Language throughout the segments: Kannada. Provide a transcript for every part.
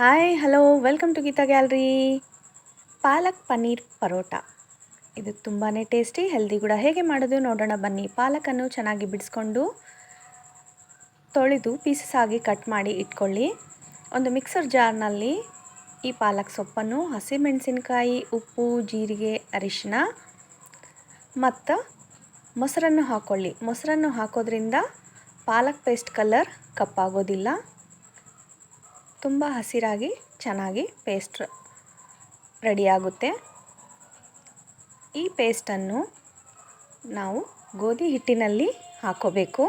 Hi hello welcome to Geetha gallery palak paneer paratha. ಇದು ತುಂಬಾ ಟೇಸ್ಟಿ ಹೆಲ್ದಿ ಕೂಡ. ಹೇಗೆ ಮಾಡೋದು ನೋಡೋಣ ಬನ್ನಿ. ಪಾಲಕನ್ನು ಚೆನ್ನಾಗಿ ಬಿಡಿಸ್ಕೊಂಡು ತೊಳೆದು ಪೀಸಸ್ ಆಗಿ ಕಟ್ ಮಾಡಿ ಇಟ್ಕೊಳ್ಳಿ. ಒಂದು ಮಿಕ್ಸರ್ ಜಾರ್ನಲ್ಲಿ ಈ ಪಾಲಕ್ ಸೊಪ್ಪನ್ನು ಹಸಿಮೆಣಸಿನ್ಕಾಯಿ ಉಪ್ಪು, ಜೀರಿಗೆ ಅರಿಶಿನ ಮತ್ತು ಮೊಸರನ್ನು ಹಾಕ್ಕೊಳ್ಳಿ ಮೊಸರನ್ನು ಹಾಕೋದ್ರಿಂದ ಪಾಲಕ್ ಪೇಸ್ಟ್ ಕಲರ್ ಕಪ್ಪಾಗೋದಿಲ್ಲ. ತುಂಬ ಹಸಿರಾಗಿ, ಚೆನ್ನಾಗಿ ಪೇಸ್ಟ್ ರೆಡಿಯಾಗುತ್ತೆ ಈ ಪೇಸ್ಟನ್ನು ನಾವು ಗೋಧಿ ಹಿಟ್ಟಿನಲ್ಲಿ ಹಾಕೋಬೇಕು.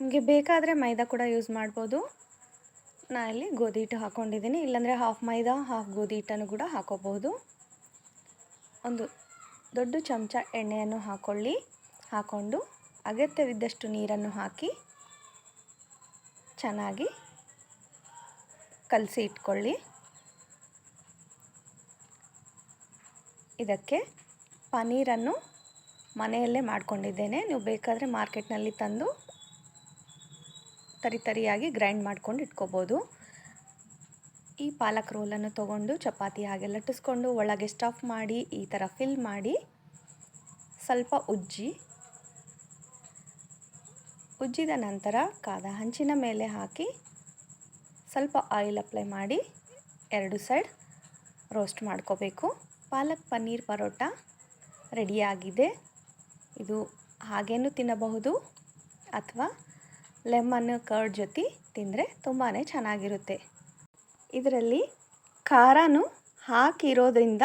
ನಿಮಗೆ ಬೇಕಾದರೆ ಮೈದಾ ಕೂಡ ಯೂಸ್ ಮಾಡ್ಬೋದು. ನಾನು ಇಲ್ಲಿ ಗೋಧಿ ಹಿಟ್ಟು ಹಾಕ್ಕೊಂಡಿದ್ದೀನಿ ಇಲ್ಲಾಂದರೆ ಹಾಫ್ ಮೈದಾ ಹಾಫ್ ಗೋಧಿ ಹಿಟ್ಟನ್ನು ಕೂಡ ಹಾಕೋಬಹುದು. ಒಂದು ದೊಡ್ಡ ಚಮಚ ಎಣ್ಣೆಯನ್ನು ಹಾಕ್ಕೊಳ್ಳಿ ಹಾಕ್ಕೊಂಡು ಅಗತ್ಯವಿದ್ದಷ್ಟು ನೀರನ್ನು ಹಾಕಿ ಚೆನ್ನಾಗಿ ಕಲಸಿ ಇಟ್ಕೊಳ್ಳಿ. ಇದಕ್ಕೆ ಪನ್ನೀರನ್ನು ಮನೆಯಲ್ಲೇ ಮಾಡ್ಕೊಂಡಿದ್ದೇನೆ. ನೀವು ಬೇಕಾದರೆ ಮಾರ್ಕೆಟ್ನಲ್ಲಿ ತಂದು ತರಿ ತರಿಯಾಗಿ ಗ್ರೈಂಡ್ ಮಾಡ್ಕೊಂಡು ಇಟ್ಕೋಬೋದು. ಈ ಪಾಲಕ್ ರೋಲನ್ನು ತೊಗೊಂಡು ಚಪಾತಿ ಹಾಗೆ ಲಟ್ಟಿಸ್ಕೊಂಡು ಒಳಗೆ ಸ್ಟಫ್ ಮಾಡಿ, ಈ ಥರ ಫಿಲ್ ಮಾಡಿ, ಸ್ವಲ್ಪ ಉಜ್ಜಿ. ಉಜ್ಜಿದ ನಂತರ ಕಾದ ಹಂಚಿನ ಮೇಲೆ ಹಾಕಿ ಸ್ವಲ್ಪ ಆಯಿಲ್ ಅಪ್ಲೈ ಮಾಡಿ ಎರಡು ಸೈಡ್ ರೋಸ್ಟ್ ಮಾಡ್ಕೋಬೇಕು. ಪಾಲಕ್ ಪನ್ನೀರ್ ಪರೋಟ ರೆಡಿಯಾಗಿದೆ ಇದು ಹಾಗೇನೂ ತಿನ್ನಬಹುದು ಅಥವಾ ಲೆಮನ್ ಕರ್ಡ್ ಜೊತೆ ತಿಂದರೆ ತುಂಬಾ ಚೆನ್ನಾಗಿರುತ್ತೆ. ಇದರಲ್ಲಿ ಖಾರನೂ ಹಾಕಿರೋದ್ರಿಂದ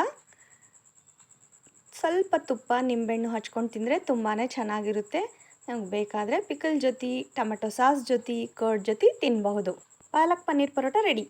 ಸ್ವಲ್ಪ ತುಪ್ಪ, ನಿಂಬೆಹಣ್ಣು ಹಚ್ಕೊಂಡು ತಿಂದರೆ ತುಂಬಾ ಚೆನ್ನಾಗಿರುತ್ತೆ. ನಮಗೆ ಬೇಕಾದರೆ ಪಿಕಲ್ ಜೊತೆ ಟೊಮೆಟೊ ಸಾಸ್ ಜೊತೆ ಕರ್ಡ್ ಜೊತೆ ತಿನ್ನಬಹುದು ಪಾಲಕ್ ಪನ್ನೀರ್ ಪರೋಟ ರೆಡಿ